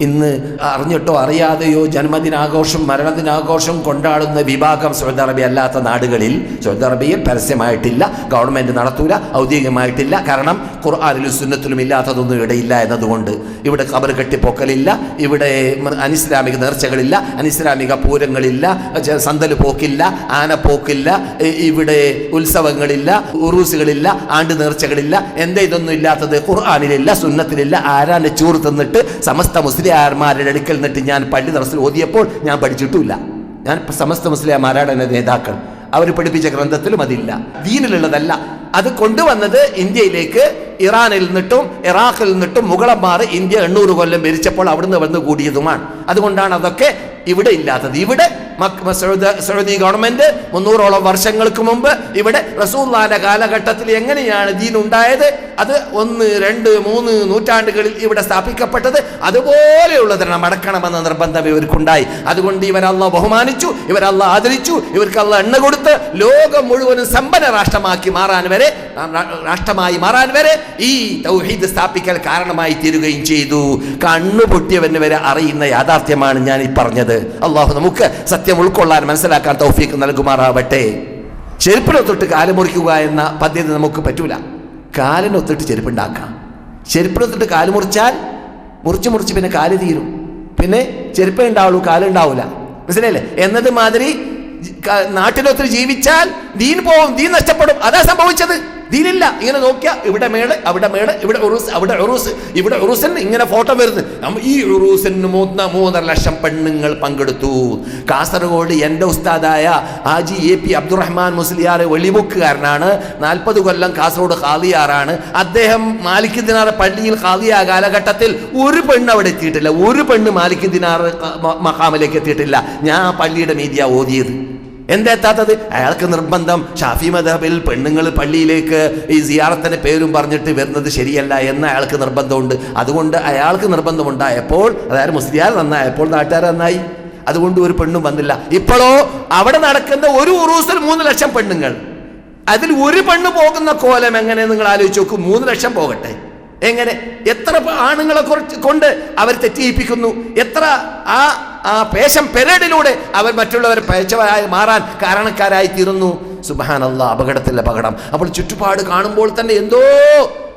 ഇന്ന് അറിഞ്ഞിട്ടോ അറിയാതെയോ ജന്മദിനാഘോഷം മരണദിനാഘോഷം കൊണ്ടാടുന്ന വിഭാഗം സൗദി അറേബ്യ അല്ലാത്ത നാടുകളിൽ സൗദി അറേബ്യയിൽ പരസ്യമായിട്ടില്ല ഗവൺമെന്റ് നടത്തൂല ഔദ്യോഗികമായിട്ടില്ല. കാരണം ഖുർആാനിലും സുന്നത്തിലും ഇല്ലാത്തതൊന്നും ഇവിടെയില്ല എന്നതുകൊണ്ട് ഇവിടെ കബർ കെട്ടിപ്പൊക്കലില്ല ഇവിടെ അനിസ്ലാമിക നേർച്ചകളില്ല അനിസ്ലാമിക പൂരങ്ങളില്ല സന്തൽ പോക്കില്ല ആനപ്പോക്കില്ല ഇവിടെ ഉത്സവങ്ങളില്ല ഉറൂസുകളില്ല ആണ്ട് നേർച്ചകളില്ല എന്താ ഇതൊന്നും ഇല്ലാത്തത്? ഖുർആാനിലില്ല സുന്നത്തിലില്ല ആരാനെ ചൂറ് തന്നിട്ട് സമസ്ത മുസ്ലിയാർമാരുടെ അടുക്കൽ നിന്നിട്ട് ഞാൻ പള്ളി ദർസിൽ ഓതിയപ്പോൾ ഞാൻ പഠിച്ചിട്ടുമില്ല. ഞാൻ സമസ്ത മുസ്ലിംമാരാണ് എന്റെ നേതാക്കൾ. അവർ പഠിപ്പിച്ച ഗ്രന്ഥത്തിലും അതില്ല. ദീനിലുള്ളതല്ല. അത് കൊണ്ടുവന്നത് ഇന്ത്യയിലേക്ക് ഇറാനിൽ നിന്നിട്ടും ഇറാഖിൽ നിന്നിട്ടും മുഗളന്മാർ ഇന്ത്യ എണ്ണൂറ് കൊല്ലം ഭരിച്ചപ്പോൾ അവിടുന്ന് വന്ന് കൂടിയതുമാണ്. അതുകൊണ്ടാണ് അതൊക്കെ ഇവിടെ ഇല്ലാത്തത്. ഇവിടെ സൗദ- ഗവൺമെന്റ് മുന്നൂറോളം വർഷങ്ങൾക്ക് മുമ്പ് ഇവിടെ റസൂല്ലാന്റെ കാലഘട്ടത്തിൽ എങ്ങനെയാണ് ദീൻ ഉണ്ടായത് അത് ഒന്ന് രണ്ട് മൂന്ന് നൂറ്റാണ്ടുകളിൽ ഇവിടെ സ്ഥാപിക്കപ്പെട്ടത് അതുപോലെയുള്ളതിനെ മടക്കണമെന്ന നിർബന്ധം ഇവർക്കുണ്ടായി. അതുകൊണ്ട് ഇവരല്ല ബഹുമാനിച്ചു ഇവരല്ല ആദരിച്ചു ഇവർക്ക് അല്ല എണ്ണ കൊടുത്ത് ലോകം മുഴുവനും സമ്പന്ന രാഷ്ട്രമാക്കി മാറാൻ വരെ രാഷ്ട്രമായി മാറാൻ വരെ ഈ തൗഹീദ് സ്ഥാപിക്കൽ കാരണമായി തീരുകയും ചെയ്തു. കണ്ണു പൊട്ടിയവന് വരെ അറിയുന്ന യാഥാർത്ഥ്യമാണ് ഞാൻ ഈ പറഞ്ഞത്. അള്ളാഹു നമുക്ക് സത്യം ഉൾക്കൊള്ളാൻ മനസ്സിലാക്കാൻ തൗഫീക്ക് നൽകുമാറാവട്ടെ. ചെരുപ്പിനൊത്തിട്ട് കാൽ മുറിക്കുക എന്ന പദ്ധതി നമുക്ക് പറ്റൂല. കാലിനൊത്തിട്ട് ചെരുപ്പുണ്ടാക്കാം. ചെരുപ്പിനൊത്തിട്ട് കാൽ മുറിച്ചാൽ മുറിച്ച് മുറിച്ച് പിന്നെ കാൽ തീരും. പിന്നെ ചെരുപ്പേ ഉണ്ടാവുള്ളൂ കാലുണ്ടാവില്ല മനസ്സിലായില്ലേ? എന്നത് മാതിരി നാട്ടിലൊത്തിരി ജീവിച്ചാൽ ദീൻ പോവും ദീൻ നഷ്ടപ്പെടും. അതാ സംഭവിച്ചത്. ദീനില്ല ഇങ്ങനെ നോക്കിയാ ഇവിടെ മേൾ അവിടെ മേൾ ഇവിടെ ഉറൂസ് അവിടെ ഉറൂസ് ഇവിടെ ഉറൂസിന് ഇങ്ങനെ ഫോട്ടോ വരുന്നു ഈ ഉറൂസിന് മൂന്ന മൂന്നര ലക്ഷം പെണ്ണുങ്ങൾ പങ്കെടുത്തു കാസർഗോഡ് എന്റെ ഉസ്താദായ ഹാജി എ പി അബ്ദുറഹ്മാൻ മുസ്ലിയാർ വെളിമുക്കുകാരനാണ് നാൽപ്പത് കൊല്ലം കാസർഗോഡ് ഖാദിയാറാണ് അദ്ദേഹം മാലിക് ദിനാർ പള്ളിയിൽ ഖാദിയ കാലഘട്ടത്തിൽ ഒരു പെണ്ണ് അവിടെ എത്തിയിട്ടില്ല ഒരു പെണ്ണ് മാലിക് ദിനാർ മഹാമിലേക്ക് എത്തിയിട്ടില്ല ഞാൻ ആ പള്ളിയുടെ മീഡിയ ഓതിയത് എന്താ എത്താത്തത് അയാൾക്ക് നിർബന്ധം ഷാഫി മദബിൽ പെണ്ണുങ്ങൾ പള്ളിയിലേക്ക് ഈ സിയാറത്തിന്റെ പേരും പറഞ്ഞിട്ട് വരുന്നത് ശരിയല്ല എന്ന് അയാൾക്ക് നിർബന്ധമുണ്ട്. അതുകൊണ്ട് അയാൾക്ക് നിർബന്ധമുണ്ടായപ്പോൾ അതായത് മുസ്ലിയാർ നന്നായപ്പോൾ നാട്ടുകാർ നന്നായി. അതുകൊണ്ട് ഒരു പെണ്ണും വന്നില്ല. ഇപ്പോഴോ അവിടെ നടക്കുന്ന ഒരു ഉറൂസിൽ മൂന്ന് ലക്ഷം പെണ്ണുങ്ങൾ. അതിൽ ഒരു പെണ്ണ് പോകുന്ന കോലം എങ്ങനെ നിങ്ങൾ ആലോചിച്ച് നോക്കും? മൂന്ന് ലക്ഷം പോകട്ടെ. എങ്ങനെ? എത്ര ആണുങ്ങളെ കുറിച്ച് കൊണ്ട് അവർ തെറ്റിയിപ്പിക്കുന്നു. എത്ര ആ ആ പേശം പെരേഡിലൂടെ അവർ മറ്റുള്ളവരെ പേശവരായി മാറാൻ കാരണക്കാരായി തീരുന്നു. സുബാനല്ല അപകടത്തിൽ അപകടം. അപ്പോൾ ചുറ്റുപാട് കാണുമ്പോൾ തന്നെ എന്തോ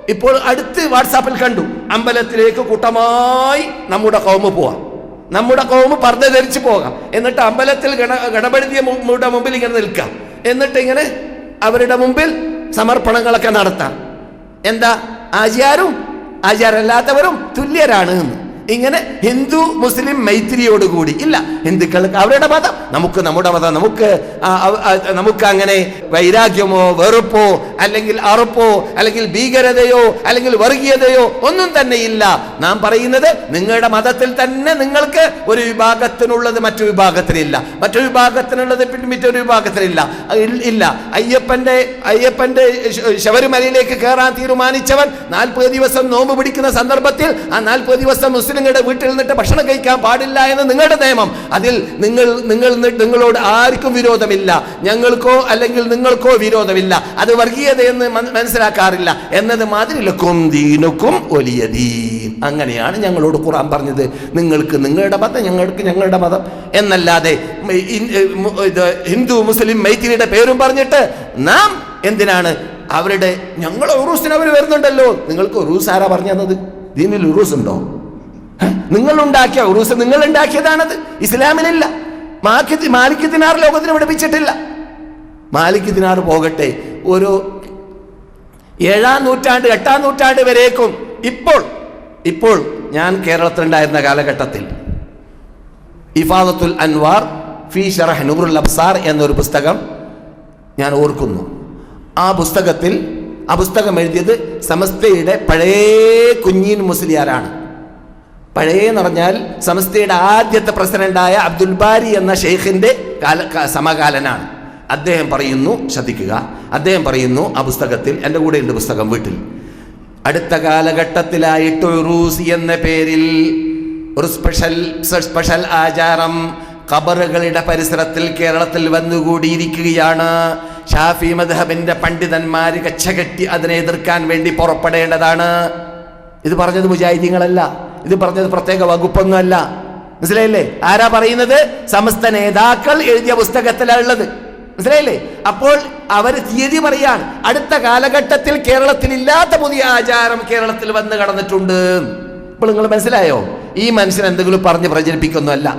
ഇപ്പോൾ അടുത്ത് വാട്സാപ്പിൽ കണ്ടു. അമ്പലത്തിലേക്ക് കൂട്ടമായി നമ്മുടെ കൗമ പോവാം. നമ്മുടെ കൗമ് പർദ്ദ ധരിച്ചു പോകാം. എന്നിട്ട് അമ്പലത്തിൽ ഗണ ഗണപതിയുടെ മുമ്പിൽ ഇങ്ങനെ നിൽക്കാം. എന്നിട്ട് ഇങ്ങനെ അവരുടെ മുമ്പിൽ സമർപ്പണങ്ങളൊക്കെ നടത്താം. എന്താ? ആചാരും ആചാരമല്ലാത്തവരും തുല്യരാണ് എന്ന്. ഇങ്ങനെ ഹിന്ദു മുസ്ലിം മൈത്രിയോടുകൂടി ഇല്ല ഹിന്ദുക്കൾക്ക് അവരുടെ മതം. നമുക്ക് നമ്മുടെ മതം നമുക്ക് നമുക്ക് അങ്ങനെ വൈരാഗ്യമോ വെറുപ്പോ അല്ലെങ്കിൽ അറുപ്പോ അല്ലെങ്കിൽ ഭീകരതയോ അല്ലെങ്കിൽ വർഗീയതയോ ഒന്നും തന്നെ ഇല്ല. നാം പറയുന്നത് നിങ്ങളുടെ മതത്തിൽ തന്നെ നിങ്ങൾക്ക് ഒരു വിഭാഗത്തിനുള്ളത് മറ്റു വിഭാഗത്തിനില്ല. മറ്റു വിഭാഗത്തിനുള്ളത് മറ്റൊരു വിഭാഗത്തിനില്ല. ഇല്ല. അയ്യപ്പന്റെ അയ്യപ്പന്റെ ശബരിമലയിലേക്ക് കയറാൻ തീരുമാനിച്ചവൻ നാൽപ്പത് ദിവസം നോമ്പ് പിടിക്കുന്ന സന്ദർഭത്തിൽ ആ നാൽപ്പത് ദിവസം മുസ്ലിങ്ങളുടെ വീട്ടിൽ നിന്നിട്ട് ഭക്ഷണം കഴിക്കാൻ പാടില്ല എന്ന് നിങ്ങളുടെ നിയമം. അതിൽ നിങ്ങൾ നിങ്ങൾ നിങ്ങളോട് ആർക്കും വിരോധമില്ല. ഞങ്ങൾക്കോ അല്ലെങ്കിൽ നിങ്ങൾക്കോ വിരോധമില്ല. അത് വർഗീയതയെന്ന് മനസ്സിലാക്കാറില്ല. എന്നത് മാതിരി ദീനുക്കും വലിയ ദീൻ. അങ്ങനെയാണ് ഞങ്ങളോട് ഖുറാൻ പറഞ്ഞത്. നിങ്ങൾക്ക് നിങ്ങളുടെ മതം ഞങ്ങൾക്ക് ഞങ്ങളുടെ മതം. എന്നല്ലാതെ ഹിന്ദു മുസ്ലിം മൈത്രിയുടെ പേരും പറഞ്ഞിട്ട് നാം എന്തിനാണ്? അവരുടെ ഞങ്ങൾ ഉറൂസിന് അവർ വരുന്നുണ്ടല്ലോ. നിങ്ങൾക്ക് ഉറൂസ് ആരാ പറഞ്ഞു തന്നത് ദീനിൽ ഉറൂസ് ഉണ്ടോ? നിങ്ങൾ ഉണ്ടാക്കിയ ഉറൂസ് നിങ്ങൾ ഉണ്ടാക്കിയതാണത് ഇസ്ലാമിലില്ല മാലിക് മാലിക് ദിനാർ ലോകത്തിന് പഠിപ്പിച്ചിട്ടില്ല മാലിക് ദിനാർ പോകട്ടെ. ഒരു ഏഴാം നൂറ്റാണ്ട് എട്ടാം നൂറ്റാണ്ട് വരേക്കും ഇപ്പോൾ ഇപ്പോൾ ഞാൻ കേരളത്തിലുണ്ടായിരുന്ന കാലഘട്ടത്തിൽ. ഇഫാദത്തുൽ അൻവാർ ഫി ഷറഹ് നൂറുൽ അബ്സാർ എന്നൊരു പുസ്തകം ഞാൻ ഓർക്കുന്നു. ആ പുസ്തകത്തിൽ ആ പുസ്തകം എഴുതിയത് സമസ്തയുടെ പഴയ കുഞ്ഞീൻ മുസ്ലിയാരാണ്. പഴയ എന്ന് പറഞ്ഞാൽ സമസ്തയുടെ ആദ്യത്തെ പ്രസിഡന്റായ അബ്ദുൽ ബാരി എന്ന ഷെയ്ഖിന്റെ കാല സമകാലനാണ്. അദ്ദേഹം പറയുന്നു ശ്രദ്ധിക്കുക അദ്ദേഹം പറയുന്നു ആ പുസ്തകത്തിൽ എന്റെ കൂടെ ഉണ്ട് പുസ്തകം വീട്ടിൽ. അടുത്ത കാലഘട്ടത്തിലായിട്ട് ഉറൂസ് എന്ന പേരിൽ ഒരു സ്പെഷ്യൽ സ്പെഷ്യൽ ആചാരം ഖബറുകളുടെ പരിസരത്തിൽ കേരളത്തിൽ വന്നുകൂടിയിരിക്കുകയാണ്. ഷാഫി മദ്ഹബിന്റെ പണ്ഡിതന്മാര് കച്ചകെട്ടി അതിനെ എതിർക്കാൻ വേണ്ടി പുറപ്പെടേണ്ടതാണ്. ഇത് പറഞ്ഞത് മുജാഹിദീങ്ങളല്ല. ഇത് പറഞ്ഞത് പ്രത്യേക വകുപ്പൊന്നുമല്ല. മനസ്സിലായില്ലേ? ആരാ പറയുന്നത്? സമസ്ത നേതാക്കൾ എഴുതിയ പുസ്തകത്തിലാണ് ഉള്ളത്. മനസ്സിലായില്ലേ? അപ്പോൾ അവർ തീയതി പറയാണ്. അടുത്ത കാലഘട്ടത്തിൽ കേരളത്തിൽ ഇല്ലാത്ത പുതിയ ആചാരം കേരളത്തിൽ വന്ന് കടന്നിട്ടുണ്ട്. ഇപ്പോൾ നിങ്ങൾ മനസ്സിലായോ? ഈ മനുഷ്യൻ എന്തെങ്കിലും പറഞ്ഞ് പ്രചരിപ്പിക്കൊന്നുമല്ല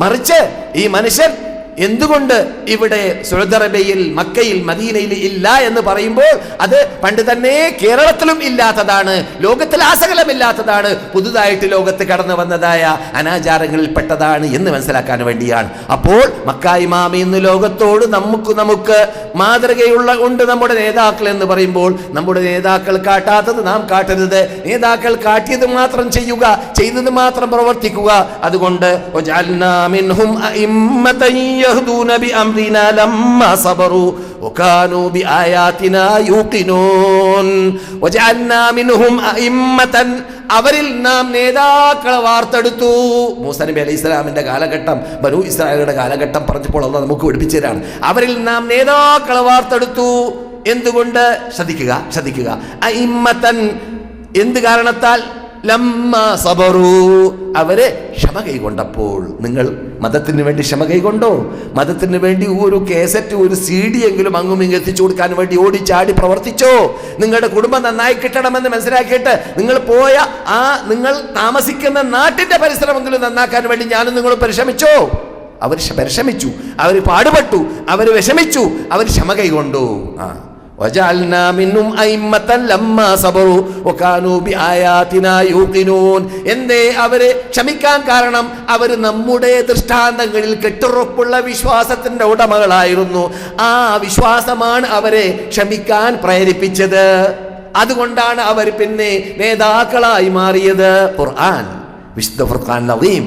മറിച്ച് ഈ മനുഷ്യൻ എന്തുകൊണ്ട് ഇവിടെ സുരദ് അറബിയിൽ മക്കയിൽ മദീനയിൽ ഇല്ല എന്ന് പറയുമ്പോൾ അത് പണ്ട് തന്നെ കേരളത്തിലും ഇല്ലാത്തതാണ് ലോകത്തിൽ ആസകലമില്ലാത്തതാണ് പുതുതായിട്ട് ലോകത്ത് കടന്നു വന്നതായ അനാചാരങ്ങളിൽ പെട്ടതാണ് എന്ന് മനസ്സിലാക്കാൻ വേണ്ടിയാണ്. അപ്പോൾ മക്കായി മാമി ഇന്ന് ലോകത്തോട് നമുക്ക് നമുക്ക് മാതൃകയുള്ള ഉണ്ട് നമ്മുടെ നേതാക്കൾ എന്ന് പറയുമ്പോൾ നമ്മുടെ നേതാക്കൾ കാട്ടാത്തത് നാം കാട്ടരുത്. നേതാക്കൾ കാട്ടിയത് മാത്രം ചെയ്യുക ചെയ്തത് മാത്രം പ്രവർത്തിക്കുക. അതുകൊണ്ട് يهدون بأمرنا لما صبروا وكانوا بآياتنا يوقنون وجعلنا منهم أئمة അവരിൽ നാം നേതാക്കളെ വാർത്തെടുത്തു മൂസ നബി അലൈഹി ഇസ്ലാമിന്റെ കാലഘട്ടം ബനു ഇസ്രായേലിയുടെ കാലഘട്ടം പറഞ്ഞപ്പോൾ അള്ളാഹ് നമുക്ക് പഠിപ്പിച്ചു തരാണ് അവരിൽ നാം നേതാക്കളെ വാർത്തെടുത്തു എന്തുകൊണ്ട് ശ്രദ്ധിക്കുക ശ്രദ്ധിക്കുക അയിമ്മത്തൻ എന്ത് കാരണത്താൽ ലമ്മ സബറു. അവർ ക്ഷമ കൈകൊണ്ടപ്പോൾ നിങ്ങൾ മതത്തിന് വേണ്ടി ക്ഷമ കൈകൊണ്ടോ? മതത്തിന് വേണ്ടി ഒരു കേസറ്റ് ഒരു സി ഡി എങ്കിലും ഇങ്ങ് എത്തിച്ചു കൊടുക്കാൻ വേണ്ടി ഓടിച്ചാടി പ്രവർത്തിച്ചോ? നിങ്ങളുടെ കുടുംബം നന്നായി കിട്ടണമെന്ന് മനസ്സിലാക്കിയിട്ട് നിങ്ങൾ പോയ ആ നിങ്ങൾ താമസിക്കുന്ന നാട്ടിന്റെ പരിസരമെങ്കിലും നന്നാക്കാൻ വേണ്ടി ഞാനും നിങ്ങൾ പരിശ്രമിച്ചോ? അവർ പരിശ്രമിച്ചു. അവർ പാടുപെട്ടു. അവർ വിഷമിച്ചു. അവർ ക്ഷമ കൈകൊണ്ടു. ആ. وجعلنا منهم أئمة لما صبروا وكانوا بآياتنا يوقنون എന്തേ അവര് ക്ഷമിക്കാൻ കാരണം അവർ നമ്മുടെ ദൃഷ്ടാന്തങ്ങളിൽ കെട്ടുറപ്പുള്ള വിശ്വാസത്തിന്റെ ഉടമകളായിരുന്നു ആ വിശ്വാസമാണ് അവരെ ക്ഷമിക്കാൻ പ്രേരിപ്പിച്ചത് അതുകൊണ്ടാണ് അവർ പിന്നെ നേതാക്കളായി മാറിയത് ഖുർആൻ വിശുദ്ധ ഫുർഖാൻ നദീം